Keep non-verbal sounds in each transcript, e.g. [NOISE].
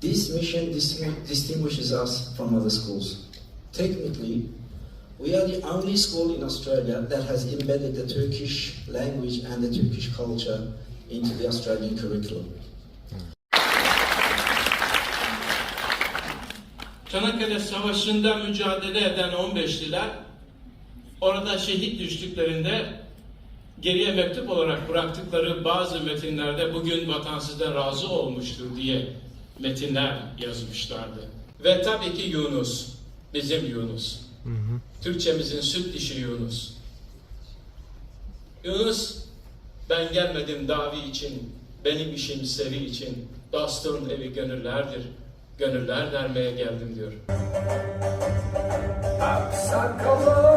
This mission distinguishes us from other schools. Technically, we are the only school in Australia that has embedded the Turkish language and the Turkish culture into the Australian curriculum. Çanakkale Savaşı'nda mücadele eden 15'liler orada şehit düştüklerinde geriye mektup olarak bıraktıkları bazı metinlerde bugün vatan sizden razı olmuştur diye metinler yazmışlardı. Ve tabii ki Yunus, bizim Yunus. Türkçemizin süt dişi Yunus. Yunus, ben gelmedim davi için, benim işim sevi için, dostun evi gönüllerdir, gönüller dermeye geldim diyor. Sakallı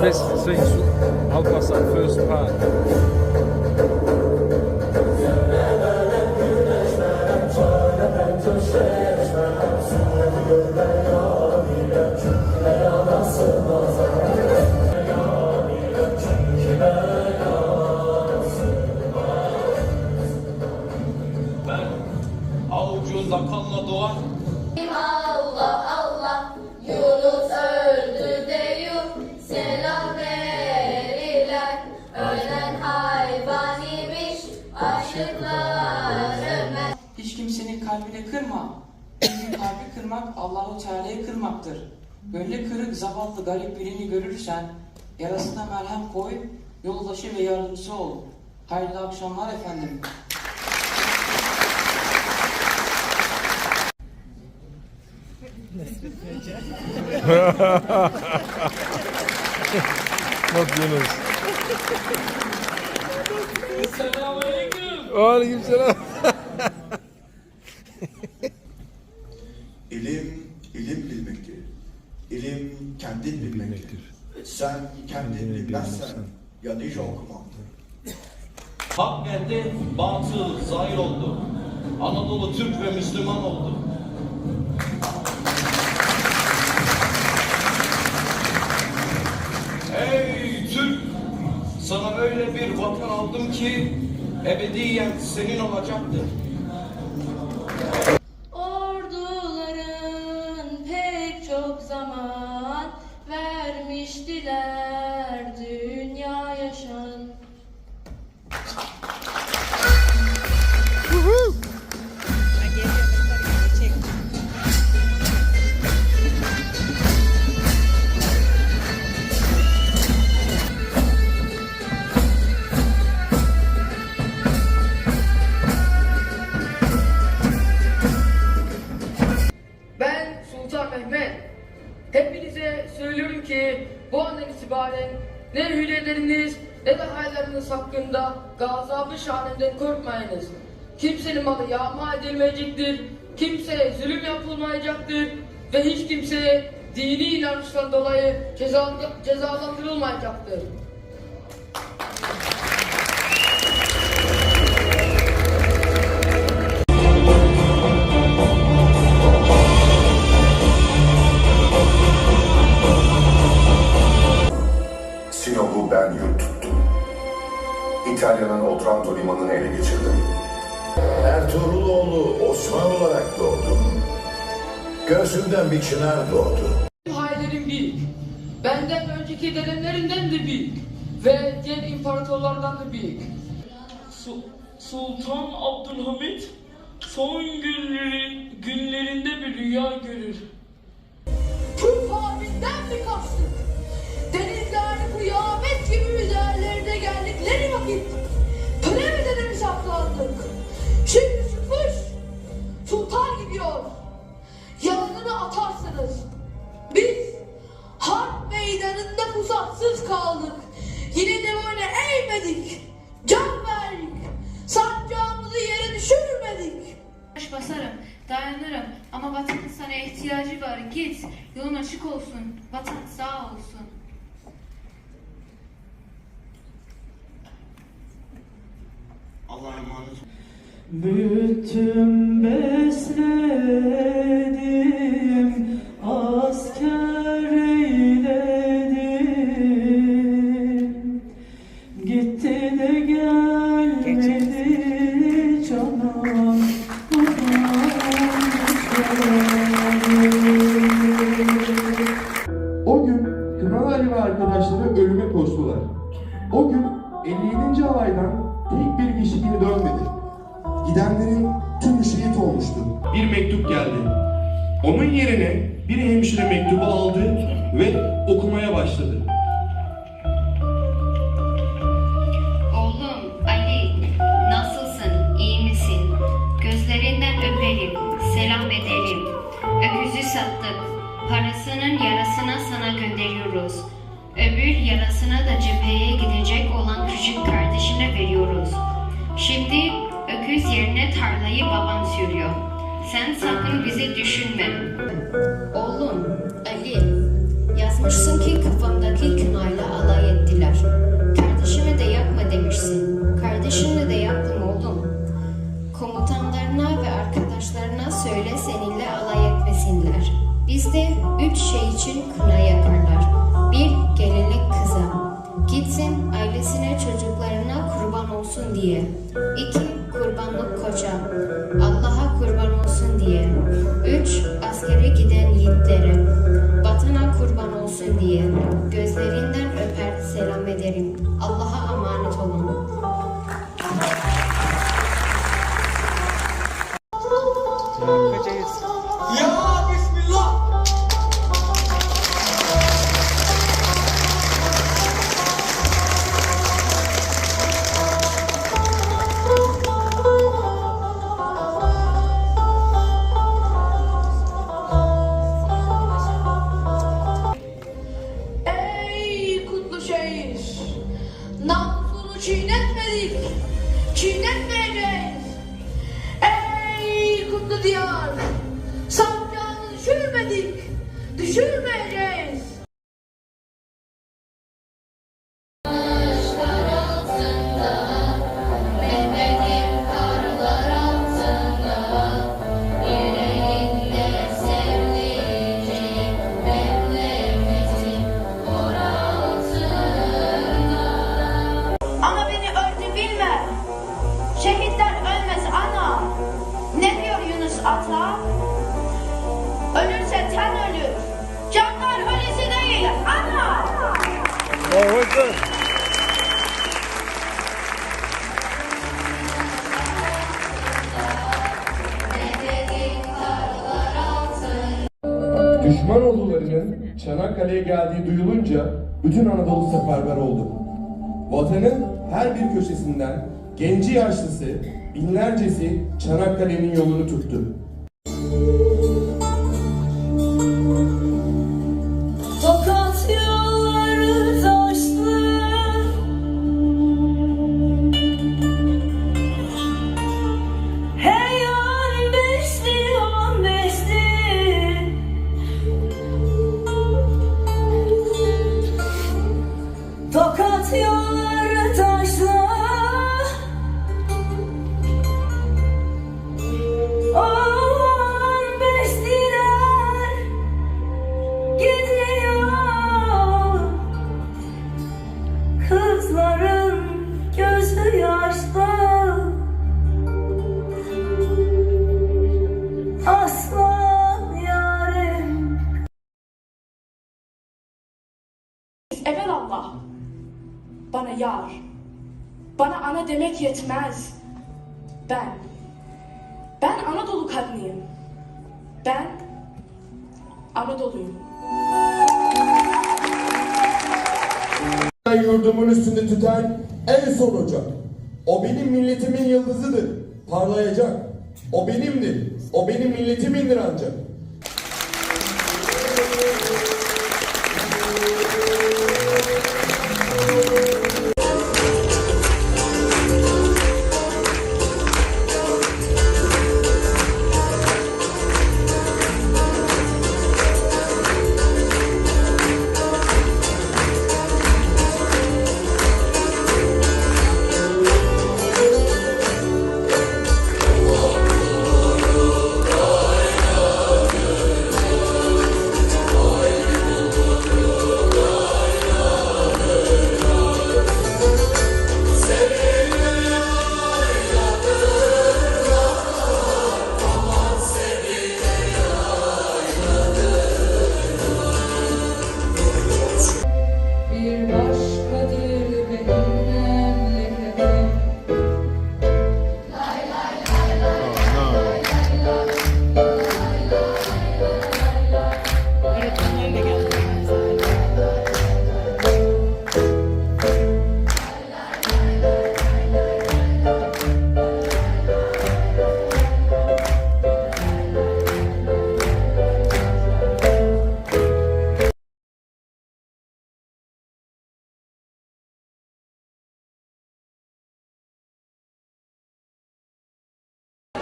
The best thing. Alparslan first part. Ben avucunda kanla doğan kalbi kırmak Allahu Teala'yı kırmaktır. Gönlü kırık, zavallı, garip birini görürsen yarasına merhem koy, yoldaşı ve yardımcısı ol. Hayırlı akşamlar efendim. [LAUGHS] Not Yunus. Aleyküm selam. Sen kendin bilmezsen yanıcı okumaktır. Hak geldi, batıl zahir oldu. Anadolu Türk ve Müslüman oldu. Ey Türk! Sana öyle bir vatan aldım ki ebediyen senin olacaktır. Ne hüleleriniz ne de hayalleriniz hakkında gazabı şanından korkmayınız. Kimsenin malı yağma edilmeyecektir, kimseye zulüm yapılmayacaktır ve hiç kimseye dini inançtan dolayı ceza, cezalandırılmayacaktır. Ertuğruloğlu Osman olarak doğdum. Göğsümden bir çınar doğdu. Hayallerim büyük. Benden önceki dedemlerinden de büyük. Ve diğer imparatorlardan da büyük. Sultan Abdülhamit son günleri, günlerinde bir rüya görür. Türk halinden mi kaçtık? Denizler kıyamet gibi üzerlerine geldikleri vakit Piramide mi saklandık? Şimdi sıfır sultan gidiyor. Yanını atarsınız. Biz harp meydanında pusatsız kaldık. Yine de böyle eğmedik. Can verdik. Sancağımızı yere düşürmedik. Baş basarım, dayanırım ama vatanın sana ihtiyacı var. Git, yolun açık olsun, vatan sağ olsun. Allah'a emanet ol. Büyüttüm besledim asker eyledim Gitti de gelmedi canan O gün Kınalı Ali ve arkadaşları ölüme koştular. O gün 57. alaydan tek bir kişi geri dönmedi. Gidenlerin tümü şehit olmuştu. Bir mektup geldi. Onun yerine bir hemşire mektubu aldı ve okumaya başladı. Oğlum Ali, nasılsın, iyi misin? Gözlerinden öperim, selam ederim. Öküzü sattık, parasının yarasına sana gönderiyoruz. Öbür yarasına da cepheye gidecek olan küçük kardeşine veriyoruz. Şimdi öküz yerine tarlayı baban sürüyor. Sen sakın bizi düşünme. Oğlum Ali, yazmışsın ki kafamdaki kınayla alay ettiler. Kardeşime de yapma demişsin. Kardeşimle de yaptım oğlum. Komutanlarına ve arkadaşlarına söyle seninle alay etmesinler. Bizde üç şey için kına yakarlar. Bir, gelinlik kıza. Gitsin ailesine çocuklarına kurban olsun diye. İki, koca. Allah'a kurban olsun diye. Geldiği duyulunca bütün Anadolu seferber oldu. Vatanın her bir köşesinden genci yaşlısı binlercesi Çanakkale'nin yolunu tuttu. Bana ana demek yetmez. Ben, ben Anadolu kadınıyım. Ben Anadolu'yum. Yurdumun üstünde tüten en son ocak. O benim milletimin yıldızıdır. Parlayacak. O benimdir. O benim milletimindir ancak.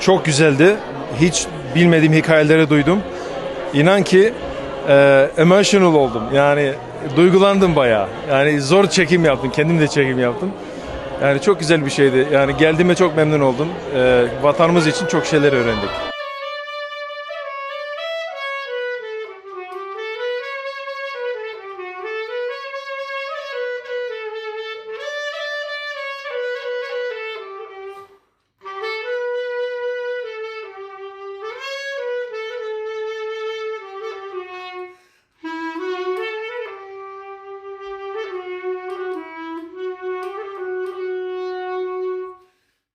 Çok güzeldi. Hiç bilmediğim hikayeleri duydum. İnan ki e, emotional oldum. Yani duygulandım bayağı. Yani zor çekim yaptım. Kendim de çekim yaptım. Yani çok güzel bir şeydi. Yani geldiğime çok memnun oldum. E, vatanımız için çok şeyler öğrendik.